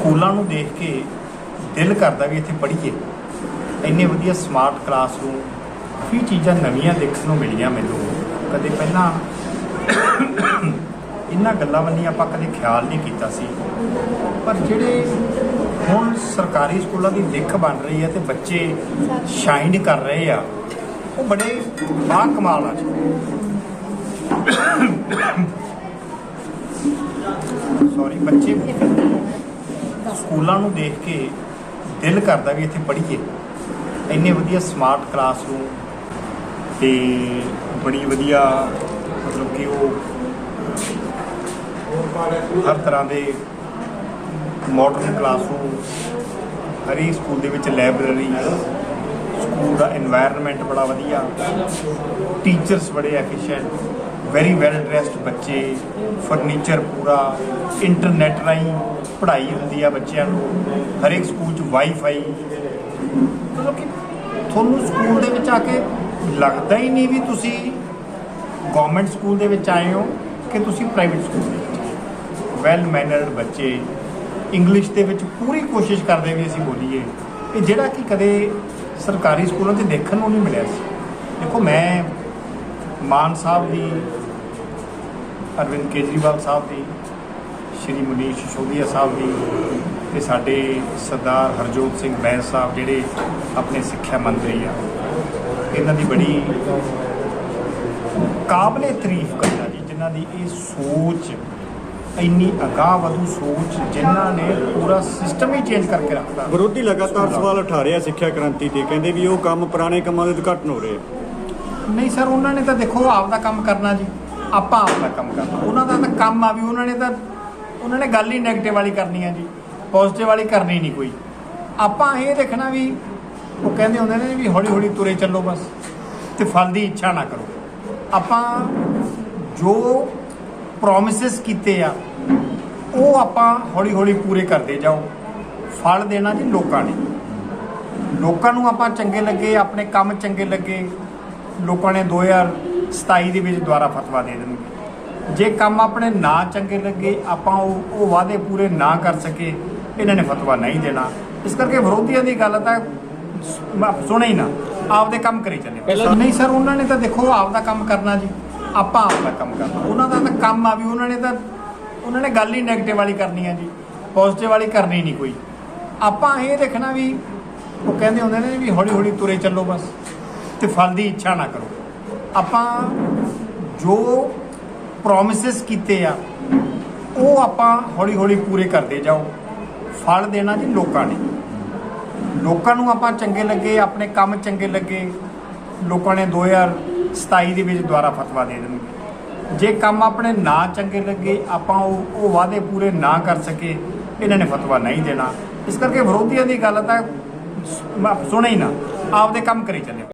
ਸਕੂਲਾਂ ਨੂੰ ਦੇਖ ਕੇ ਦਿਲ ਕਰਦਾ ਵੀ ਇੱਥੇ ਪੜ੍ਹੀਏ। ਇੰਨੇ ਵਧੀਆ ਸਮਾਰਟ ਕਲਾਸਰੂਮ ਕਾਫੀ ਚੀਜ਼ਾਂ ਨਵੀਆਂ ਦੇਖਣ ਨੂੰ ਮਿਲੀਆਂ ਮੈਨੂੰ। ਕਦੇ ਪਹਿਲਾਂ ਇਹਨਾਂ ਗੱਲਾਂ ਬੰਨੀ ਆਪਾਂ ਕਦੇ ਖਿਆਲ ਨਹੀਂ ਕੀਤਾ ਸੀ। ਪਰ ਜਿਹੜੇ ਹੁਣ ਸਰਕਾਰੀ ਸਕੂਲਾਂ ਦੀ ਦਿੱਖ ਬਣ ਰਹੀ ਹੈ ਤੇ ਬੱਚੇ ਸ਼ਾਈਨ ਕਰ ਰਹੇ ਆ, ਉਹ ਬੜੇ ਬਾ ਕਮਾਲ ਆ। ਜੀ ਸੌਰੀ ਬੱਚੇ ਸਕੂਲਾਂ ਨੂੰ ਦੇਖ ਕੇ ਦਿਲ ਕਰਦਾ ਵੀ ਇੱਥੇ ਪੜ੍ਹੀਏ। ਇੰਨੇ ਵਧੀਆ ਸਮਾਰਟ ਕਲਾਸਰੂਮ ਤੇ ਬੜੀ ਵਧੀਆ ਮਤਲਬ ਕਿ ਉਹ ਹਰ ਤਰ੍ਹਾਂ ਦੇ ਮਾਡਰਨ ਕਲਾਸਰੂਮ ਹਰੀ ਸਕੂਲ ਦੇ ਵਿੱਚ ਲਾਇਬ੍ਰੇਰੀ ਸਕੂਲ ਦਾ এনवायरमेंट ਬੜਾ ਵਧੀਆ ਟੀਚਰਸ ਬੜੇ ਐਫੀਸ਼ੀਐਂਟ ਵੈਰੀ ਵੈਲ ਡਰੈਸਡ ਬੱਚੇ ਫਰਨੀਚਰ ਪੂਰਾ ਇੰਟਰਨੈਟ ਰਾਹੀਂ ਪੜ੍ਹਾਈ ਹੁੰਦੀ ਆ ਬੱਚਿਆਂ ਨੂੰ, ਹਰੇਕ ਸਕੂਲ 'ਚ ਵਾਈਫਾਈ ਮਤਲਬ ਕਿ ਤੁਹਾਨੂੰ ਸਕੂਲ ਦੇ ਵਿੱਚ ਆ ਕੇ ਲੱਗਦਾ ਹੀ ਨਹੀਂ ਵੀ ਤੁਸੀਂ ਗਵਰਨਮੈਂਟ ਸਕੂਲ ਦੇ ਵਿੱਚ ਆਏ ਹੋ ਕਿ ਤੁਸੀਂ ਪ੍ਰਾਈਵੇਟ ਸਕੂਲ ਦੇ ਵਿੱਚ ਵੈਲ ਮੈਨਰਡ ਬੱਚੇ ਇੰਗਲਿਸ਼ ਦੇ ਵਿੱਚ ਪੂਰੀ ਕੋਸ਼ਿਸ਼ ਕਰਦੇ ਵੀ ਅਸੀਂ ਬੋਲੀਏ। ਇਹ ਜਿਹੜਾ ਕਿ ਕਦੇ ਸਰਕਾਰੀ ਸਕੂਲਾਂ 'ਚ ਦੇਖਣ ਨੂੰ ਨਹੀਂ ਮਿਲਿਆ ਸੀ। ਦੇਖੋ, ਮੈਂ ਮਾਨ ਸਾਹਿਬ ਦੀ, ਅਰਵਿੰਦ ਕੇਜਰੀਵਾਲ ਸਾਹਿਬ ਦੀ, ਸ਼੍ਰੀ ਮੁਨੀਸ਼ ਸਿਸੋਦੀਆ ਸਾਹਿਬ ਦੀ ਤੇ ਸਾਡੇ ਸਰਦਾਰ ਹਰਜੋਤ ਸਿੰਘ ਬੈਂਸ ਸਾਹਿਬ ਜਿਹੜੇ ਆਪਣੇ ਸਿੱਖਿਆ ਮੰਤਰੀ ਆ। ਇਹਨਾਂ ਦੀ ਬੜੀ ਕਾਬਲੇ ਤਾਰੀਫ ਕਰਦਾ ਜੀ, ਜਿਨ੍ਹਾਂ ਦੀ ਇਹ ਸੋਚ, ਇੰਨੀ ਅਗਾਹ ਵਧੂ ਸੋਚ ਜਿਨ੍ਹਾਂ ਨੇ ਪੂਰਾ ਸਿਸਟਮ ਹੀ ਚੇਂਜ ਕਰਕੇ ਰੱਖਤਾ। ਵਿਰੋਧੀ ਲਗਾਤਾਰ ਸਵਾਲ ਉਠਾ ਰਿਹਾ ਸਿੱਖਿਆ ਕ੍ਰਾਂਤੀ ਤੇ, ਕਹਿੰਦੇ ਵੀ ਉਹ ਕੰਮ ਪੁਰਾਣੇ ਕੰਮਾਂ ਦੇ ਉਦਘਾਟਨ ਹੋ ਰਹੇ ਨਹੀਂ ਸਰ, ਉਹਨਾਂ ਨੇ ਤਾਂ ਦੇਖੋ ਆਪਦਾ ਕੰਮ ਕਰਨਾ ਜੀ। ਆਪਾਂ ਆਪ ਦਾ ਕੰਮ ਕਰਨਾ। ਉਹਨਾਂ ਦਾ ਤਾਂ ਕੰਮ ਆ ਵੀ ਉਹਨਾਂ ਨੇ ਤਾਂ ਉਹਨਾਂ ਨੇ ਗੱਲ ਹੀ 네ਗੇਟਿਵ ਵਾਲੀ ਕਰਨੀ ਆ ਜੀ। ਪੋਜ਼ਿਟਿਵ ਵਾਲੀ ਕਰਨੀ ਨਹੀਂ ਕੋਈ। ਆਪਾਂ ਇਹ ਦੇਖਣਾ ਵੀ ਉਹ ਕਹਿੰਦੇ ਹੁੰਦੇ ਨੇ ਵੀ ਹੌਲੀ ਹੌਲੀ ਤੁਰੇ ਚੱਲੋ ਬਸ ਤੇ ਫਲ ਦੀ ਇੱਛਾ ਨਾ ਕਰੋ। ਆਪਾਂ ਜੋ ਪ੍ਰੋਮਿਸਸ ਕੀਤੇ ਆ, ਉਹ ਆਪਾਂ ਹੌਲੀ ਹੌਲੀ ਪੂਰੇ ਕਰਦੇ ਜਾਓ। ਫਲ ਦੇਣਾ ਜੀ ਲੋਕਾਂ ਨੇ। ਲੋਕਾਂ ਨੂੰ ਆਪਾਂ ਚੰਗੇ ਲੱਗੇ, ਆਪਣੇ ਕੰਮ ਚੰਗੇ ਲੱਗੇ। ਲੋਕਾਂ ਨੇ 2027 ਦੇ ਵਿੱਚ ਦੁਆਰਾ ਫਤਵਾ ਦੇ ਦੇਣਗੇ। ਜੇ ਕੰਮ ਆਪਣੇ ਨਾ ਚੰਗੇ ਲੱਗੇ ਆਪਾਂ ਉਹ ਉਹ ਵਾਅਦੇ ਪੂਰੇ ਨਾ ਕਰ ਸਕੇ ਇਹਨਾਂ ਨੇ ਫਤਵਾ ਨਹੀਂ ਦੇਣਾ। ਇਸ ਕਰਕੇ ਵਿਰੋਧੀਆਂ ਦੀ ਗੱਲ ਤਾਂ ਸੁਣੇ ਹੀ ਨਾ ਆਪਦੇ ਕੰਮ ਕਰੀ ਚੱਲੇ। ਨਹੀਂ ਸਰ ਉਹਨਾਂ ਨੇ ਤਾਂ ਦੇਖੋ ਆਪਦਾ ਕੰਮ ਕਰਨਾ ਜੀ। ਆਪਾਂ ਆਪਦਾ ਕੰਮ ਕਰਨਾ। ਉਹਨਾਂ ਦਾ ਤਾਂ ਕੰਮ ਆ ਵੀ ਉਹਨਾਂ ਨੇ ਤਾਂ ਉਹਨਾਂ ਨੇ ਗੱਲ ਹੀ 네ਗੇਟਿਵ ਵਾਲੀ ਕਰਨੀ ਆ ਜੀ। ਪੋਜ਼ਿਟਿਵ ਵਾਲੀ ਕਰਨੀ ਨਹੀਂ ਕੋਈ। ਆਪਾਂ ਇਹ ਦੇਖਣਾ ਵੀ ਉਹ ਕਹਿੰਦੇ ਹੁੰਦੇ ਨੇ ਵੀ ਹੌਲੀ ਹੌਲੀ ਤੁਰੇ ਚੱਲੋ ਬਸ। ਤੇ ਫਲ ਦੀ ਇੱਛਾ ਨਾ ਕਰੋ। ਆਪਾਂ ਜੋ ਪ੍ਰੋਮਿਸਸ ਕੀਤੇ ਆ, ਉਹ ਆਪਾਂ ਹੌਲੀ ਹੌਲੀ ਪੂਰੇ ਕਰਦੇ ਜਾਓ। ਫਲ ਦੇਣਾ ਜੀ ਲੋਕਾਂ ਨੇ। ਲੋਕਾਂ ਨੂੰ ਆਪਾਂ ਚੰਗੇ ਲੱਗੇ, ਆਪਣੇ ਕੰਮ ਚੰਗੇ ਲੱਗੇ, ਲੋਕਾਂ ਨੇ 2027 ਦੇ ਵਿੱਚ ਦੁਆਰਾ ਫਤਵਾ ਦੇ ਦੇਣਗੇ ਜੇ ਕੰਮ ਆਪਣੇ ਨਾ ਚੰਗੇ ਲੱਗੇ, ਆਪਾਂ ਉਹ ਉਹ ਵਾਅਦੇ ਪੂਰੇ ਨਾ ਕਰ ਸਕੇ, ਇਹਨਾਂ ਨੇ ਫਤਵਾ ਨਹੀਂ ਦੇਣਾ। ਇਸ ਕਰਕੇ ਵਿਰੋਧੀਆਂ ਦੀ ਗੱਲ ਤਾਂ ਸ- ਸੁਣੇ ਹੀ ਨਾ। ਆਪਦੇ ਕੰਮ ਕਰੀ ਚੱਲੇ।